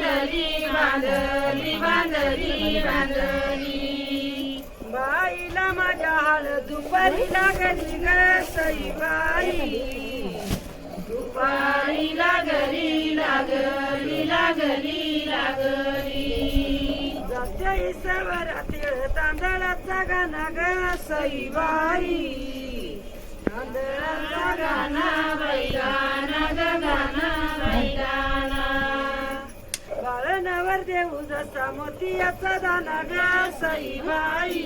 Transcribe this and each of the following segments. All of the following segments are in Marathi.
बांधली बांधली बांधली बांधली. बाईला माझ्या हाल दुपारी लागली ग सई बाई दुपारी लागली लागली लागली लागली. जात्या सर्व रात्री तांदळाचा गाणा ग सई बाई देऊ जसा मोतियाचा दाना ग सईबाई.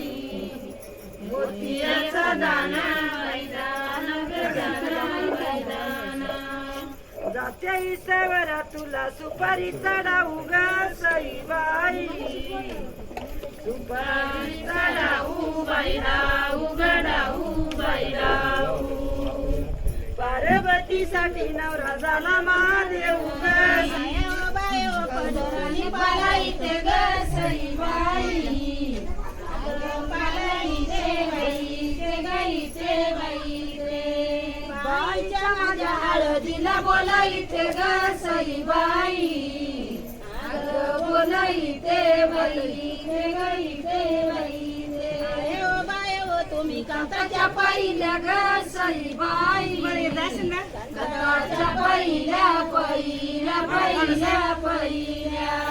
मोतियाचा दाना बैदाना ग जात्या तुला सुपारी चढाऊ ग सईबाई. सुपारी चढाऊ बैराऊ गडाऊ बैराऊ पार्वतीसाठी नवरा झाला महादेव गा. माझ्या हळदीला बोलायचे ग सईबाई. अगं बोलायचे बाई ते गाई ते बाई तुम्ही कांताच्या पाहिल्या ग सईबाई. कांताच्या पहिल्या पहिल्या पहिल्या पहिल्या.